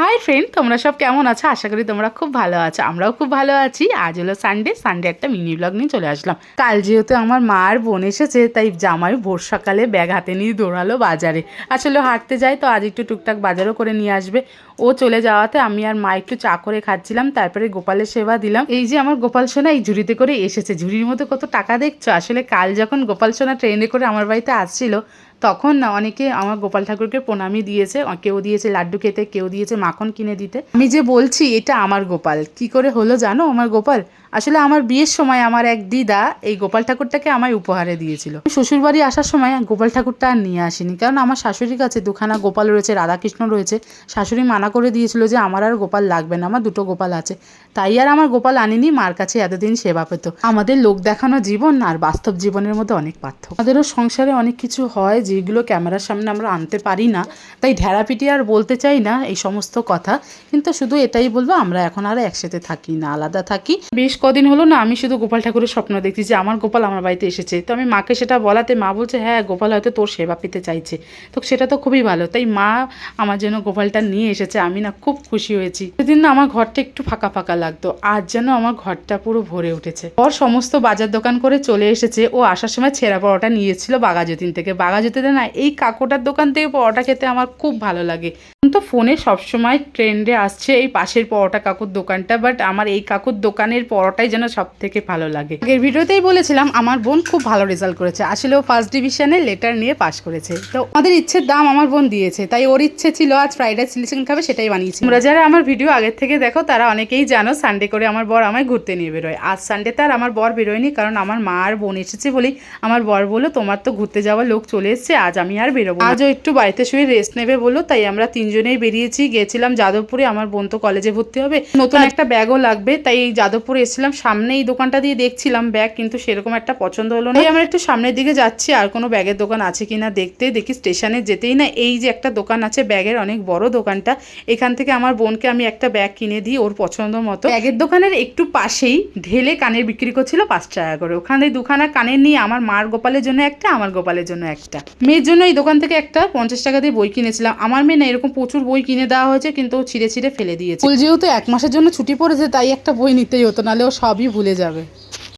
Hi friend তোমরা সব কেমন আছো? আশা করি তোমরা খুব ভালো আছো। আমরাও খুব ভালো আছি। আজ হলো সানডে সানডে একটা মিনি ব্লগ নিয়ে চলে আসলাম। কাল যেহেতু আমার মা আর বোন এসেছে, তাই জামাই ভোর সকালে ব্যাগ হাতে নিয়ে দৌড়ালো বাজারে। আসলে হাঁটতে যাই, তো আজ একটু টুকটাক বাজারও করে নিয়ে আসবে। ও চলে যাওয়াতে আমি আর মা একটু চা করে খাচ্ছিলাম, তারপরে গোপালের সেবা দিলাম। এই যে আমার গোপাল সোনা, এই ঝুড়িতে করে এসেছে। ঝুড়ির মধ্যে কত টাকা দেখছ? আসলে কাল যখন গোপাল সোনা ট্রেনে করে আমার বাড়িতে আসছিল তখন অনেকে আমার গোপাল ঠাকুরকে প্রণামী দিয়েছে কেউ দিয়েছে লাড্ডু খেতে, কেউ দিয়েছে মাখন কিনে দিতে। আমি যে বলছি, এটা আমার গোপাল। কি করে হলো জানো আমার গোপাল? আসলে আমার বিয়ের সময় আমার এক দিদা এই গোপাল ঠাকুরটাকে আমায় উপহারে দিয়েছিল। শ্বশুর বাড়ি আসার সময় গোপাল ঠাকুরটা আর নিয়ে আসিনি, কারণ আমার শাশুড়ির কাছে দুখানা গোপাল রয়েছে, রাধাকৃষ্ণ রয়েছে। শাশুড়ি মানা করে দিয়েছিল যে আমার আর গোপাল লাগবে না, আমার দুটো গোপাল আছে। তাই আর আমার গোপাল আনিনি, মার কাছে এতদিন সেবা পেত। আমাদের লোক দেখানো জীবন আর বাস্তব জীবনের মধ্যে অনেক পার্থক্য। আমাদেরও সংসারে অনেক কিছু হয় যেগুলো ক্যামেরার সামনে আমরা আনতে পারি না। তাই ঢেরাপিটি আর বলতে চাই না এই সমস্ত কথা। কিন্তু শুধু এটাই বলব, আমরা এখন আর একসাথে থাকি না, আলাদা থাকি। বেশ কদিন হলো না, আমি শুধু গোপাল ঠাকুরের স্বপ্ন দেখছি যে আমার গোপাল আমার বাড়িতে এসেছে। তো আমি মাকে সেটা বলাতে, মা বলছে হ্যাঁ গোপাল হয়তো তোর সেবা পেতে চাইছে। তো সেটা তো খুবই ভালো। তাই মা আমার জন্য গোপালটা নিয়ে এসেছে। আমি না খুব খুশি হয়েছি। সেদিন না আমার ঘরটা একটু ফাঁকা ফাঁকা লাগতো। আজ যেন আমার ঘরটা পুরো ভরে উঠেছে। ওর সমস্ত বাজার দোকান করে চলে এসেছে। ও আসার সময় ছেঁড়া পরোটা নিয়েছিল বাগাজতিন থেকে। বাগাজতিতে না, এই কাকুটার দোকান থেকে পরোটা খেতে আমার খুব ভালো লাগে। তো ফোনে সবসময় ট্রেন্ডে আসছে এই পাশের পরোটা কাকুর দোকানটা বাট আমার এই কাকুর দোকানের পরোটাই যেন সব থেকে ভালো লাগে। আগের ভিডিওতেই বলেছিলাম, আমার বোন খুব ভালো রেজাল্ট করেছে। আসলে ও ফার্স্ট ডিভিশনে লেটার নিয়ে পাশ করেছে। তো আমাদের ইচ্ছের দাম আমার বোন দিয়েছে, তাই ওর ইচ্ছে ছিল আজ ফ্রাইড রাইস চিলি চিকেন খাবে, সেটাই বানিয়েছি। তোমরা যারা আমার ভিডিও আগের থেকে দেখো, তারা অনেকেই জানো সানডে করে আমার বর আমায় ঘুরতে নিয়ে বেরোয়। আজ সানডেতে আর আমার বর বেরোয়নি, কারণ আমার মা আর বোন এসেছে বলেই আমার বর বলল, তোমার তো ঘুরতে যাওয়ার লোক চলে এসছে। আজ আমি আর বেরোবো আজও একটু বাড়িতে শুয়ে রেস্ট নেবে বলল তাই আমরা তিনজনেই বেরিয়েছি গেছিলাম যাদবপুরে আমার বোন তো কলেজে ভর্তি হবে। নতুন একটা ব্যাগও লাগবে তাই এই যাদবপুরে এসেছিলাম সামনে এই দোকানটা দিয়ে দেখছিলাম ব্যাগ কিন্তু সেরকম একটা পছন্দ হলো না। আমরা একটু সামনের দিকে যাচ্ছি আর কোনো ব্যাগের দোকান আছে কিনা দেখতে দেখি স্টেশনে যেতেই না এই যে একটা দোকান আছে ব্যাগের অনেক বড় দোকানটা এখান থেকে আমার বোনকে আমি একটা ব্যাগ কিনে দিই ওর পছন্দ মতো। ব্যাগের দোকানের একটু পাশেই ঢেলে কানের বিক্রি করছিল পাঁচ টাকা করে ওখানে দুখানা কানের নিয়ে আমার মার গোপালের জন্য একটা আমার গোপালের জন্য একটা। মেয়ের জন্য এই দোকান থেকে একটা পঞ্চাশ টাকা দিয়ে বই কিনেছিলাম। আমার মেয়ে না, এরকম প্রচুর বই কিনে দেওয়া হয়েছে, কিন্তু ছিঁড়ে ছিঁড়ে ফেলে দিয়েছে। স্কুল যেহেতু এক মাসের জন্য ছুটি পড়েছে, তাই একটা বই নিতেই হতো, নাহলে ও সবই ভুলে যাবে।